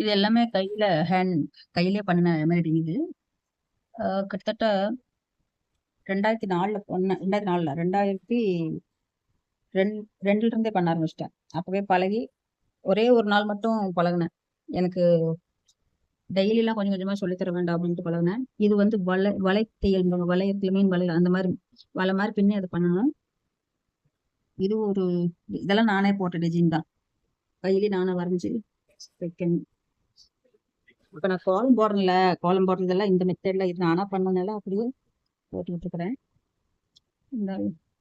இது எல்லாமே கையில ஹேண்ட் கையிலே பண்ணின மாதிரி இது. கிட்டத்தட்ட ரெண்டாயிரத்தி நாலுல பண்ண ரெண்டாயிரத்தி நாலுல ரெண்டாயிரத்தி ரெண்டு ரெண்டுல இருந்தே பண்ண ஆரம்பிச்சிட்டேன். அப்பவே பழகி ஒரே ஒரு நாள் மட்டும் பழகினேன். எனக்கு டெய்லிலாம் கொஞ்சம் கொஞ்சமாக சொல்லித் தர வேண்டாம் அப்படின்ட்டு பழகுனேன். இது வந்து வலை வலை தையல் வளையத்துல மீன் வலை அந்த மாதிரி வலை மாதிரி பின்னி அதை பண்ணணும். இது ஒரு இதெல்லாம் நானே போட்ட டிசைன் தான். கையிலே நானே வரைஞ்சி வைக்கணும். இப்ப நான் கோலம் போடுறேன்ல கோலம் போடுறதெல்லாம் இந்த மெத்தட்ல இது நானா பண்ணனால அப்படியே போட்டுக்கிட்டு இருக்கிறேன் இந்த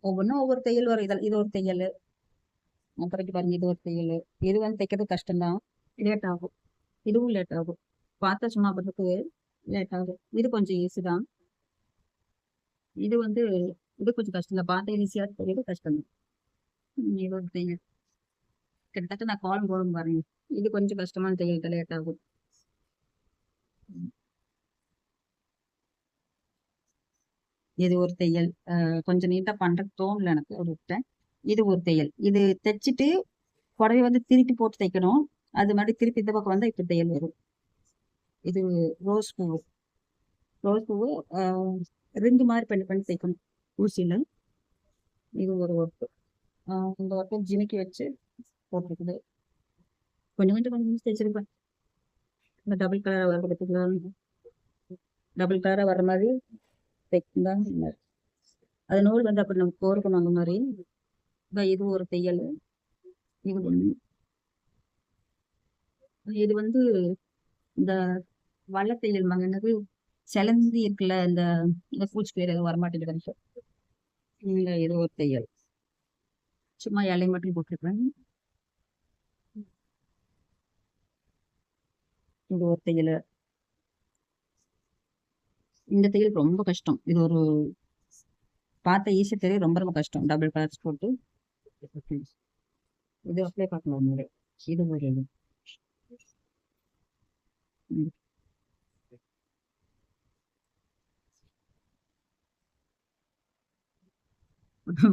ஒவ்வொன்றும் ஒவ்வொரு தையல் வரும். இதில் இது ஒரு தையல். அப்புறம் பாருங்க இது ஒரு தையல். இது வந்து தைக்கிறது கஷ்டம்தான். லேட் ஆகும். இதுவும் லேட் ஆகும். பார்த்தா சும்மா பண்ணுறதுக்கு லேட் ஆகும் இது கொஞ்சம் ஈஸி தான். இது வந்து இது கொஞ்சம் கஷ்டம் தான். பார்த்தா ஈஸியாக தெரியுது கஷ்டம் தான். இது ஒரு தையல். கிட்டத்தட்ட நான் கோலம் போடும் பாருங்க. இது கொஞ்சம் கஷ்டமான தையல் லேட் ஆகும். இது ஒரு தையல். கொஞ்சம் நீட்டா பண்றது தோணல எனக்கு ஒரு விட்டேன் இது ஒரு தையல். இது தைச்சிட்டு புடவை வந்து திருப்பி போட்டு தைக்கணும். அது மாதிரி திருப்பி இந்த பக்கம் வந்தா இப்படி தையல் வரும். இது ரோஸ் பூவு ரோஸ் பூவு ரிங்கு மாதிரி பண்ணி பண்ணி தைக்கணும். ஊசியில. இது ஒரு ஒர்க்கு இந்த ஒர்க்கை ஜிமிக்கி வச்சு போட்டிருக்குது. கொஞ்சம் கொஞ்சம் கொஞ்சம் கொஞ்சம் தைச்சிருப்பேன். இந்த டபுள் கலராக வர டபுள் கலராக வர மாதிரி தைக்கும் அது நூல் வந்து அப்படி நம்ம கோர்க்கணும் அந்த மாதிரி. இது ஒரு தையல். இது ஒன்று இது வந்து இந்த வள்ள தையல் மங்கனது சிலந்தி இருக்குல்ல இந்த இந்த பூச்சி பேர் எதுவும் வரமாட்டேங்குது இல்லை இது ஒரு தையல். சும்மா இலை மட்டும் போட்டிருக்கேன் இது ஒரு தையல். இந்த தையல் ரொம்ப கஷ்டம். இது ஒரு பார்த்த ஈஸியாக தெரியும் ரொம்ப ரொம்ப கஷ்டம். டபுள் கலர்ஸ் போட்டு. இது அப்ளை பார்க்கலாம் இது ஒரு இது.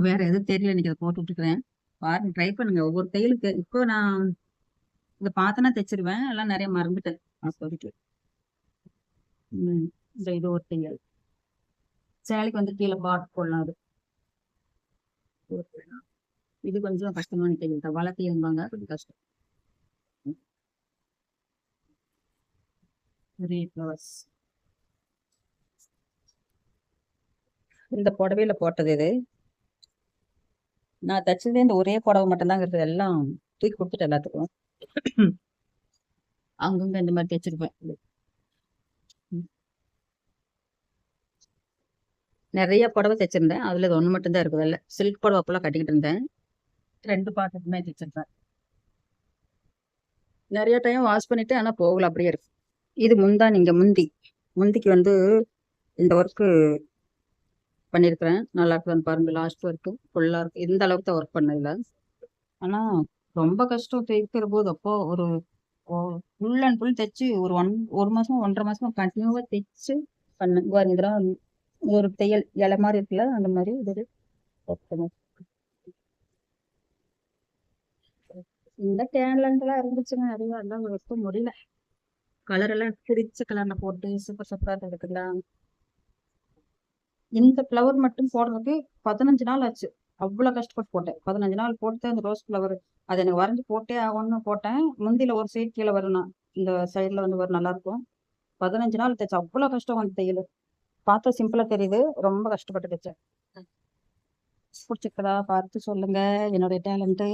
வேற எதுவும் தெரியல இன்னைக்கு அதை போட்டு விட்டுக்கிறேன் பாருங்க ட்ரை பண்ணுங்க. ஒவ்வொரு தையலுக்கு. இப்போ நான் இதை பாத்தனா தைச்சிருவேன். எல்லாம் நிறைய மறந்துட்டேன். அப்போதைக்கு ம். இந்த இது ஒரு தையல் சேலைக்கு வந்து கீழே பாட் போடலாம் அது. இது கொஞ்சம் கஷ்டமான தையல் தான் வளர்த்தி இருந்தாங்க கொஞ்சம் கஷ்டம். இந்த புடவையில போட்டது இது. நான் தைச்சதே இந்த ஒரே புடவை மட்டும்தான் இருக்குது எல்லாம் தூக்கி கொடுத்துட்டேன் எல்லாத்துக்கும். அங்கங்க இந்த மாதிரி தைச்சிருப்பேன் நிறைய புடவை தைச்சிருந்தேன் அதுல இது ஒண்ணு மட்டும் தான் இருக்குது. இல்ல சில்க் புடவை அப்பெல்லாம் கட்டிக்கிட்டு இருந்தேன். ரெண்டு பாத்திரத்துமே தைச்சிருந்தேன் நிறைய டைம் வாஷ் பண்ணிட்டு ஆனா போகல அப்படியே இருக்கு. இது முந்தா நீங்க முந்தி. முந்திக்கு வந்து இந்த ஒர்க்கு பண்ணியிருக்கிறேன் நல்லா இருக்குன்னு பாருங்க. லாஸ்ட் ஒர்க்கு ஃபுல்லா இருக்கு. இந்த அளவுக்கு தான் ஒர்க் பண்ணதில்ல ஆனா ரொம்ப கஷ்டம் தைக்கிற போது அப்போ ஒரு ஃபுல் அண்ட் ஃபுல் தைச்சு ஒரு ஒன் ஒரு மாசமா ஒன்றரை மாசமா கண்டினியூவா தைச்சு பண்ணேன் பாருங்க இதெல்லாம் ஒரு தையல் இலை மாதிரி இருக்குல்ல அந்த மாதிரி இது இந்த டேலண்ட்லாம் இருந்துச்சுங்க அதுவும் அதெல்லாம் வைக்க முடியல. கலர் எல்லாம் பிரிச்ச கலர்ல போட்டு சூப்பர் சூப்பரா இருக்குங்களா இந்த ஃப்ளவர் மட்டும் போடுறதுக்கு பதினஞ்சு நாள் ஆச்சு. அவ்வளவு கஷ்டப்பட்டு போட்டேன். பதினஞ்சு நாள் போட்டு அந்த ரோஸ் ஃப்ளவர் அது எனக்கு வரைஞ்சு போட்டே ஆகணும்னு போட்டேன். முந்தில ஒரு சைடு கீழே வரணும் இந்த சைடுல வந்து வரும் நல்லா இருக்கும். பதினஞ்சு நாள் தைச்சு. அவ்வளவு கஷ்டம் அந்த தையல். பார்த்தா சிம்பிளா தெரியுது. ரொம்ப கஷ்டப்பட்டு தைச்சேன். பிடிச்சிருக்கதா? பார்த்து சொல்லுங்க. என்னுடைய டேலண்ட்டு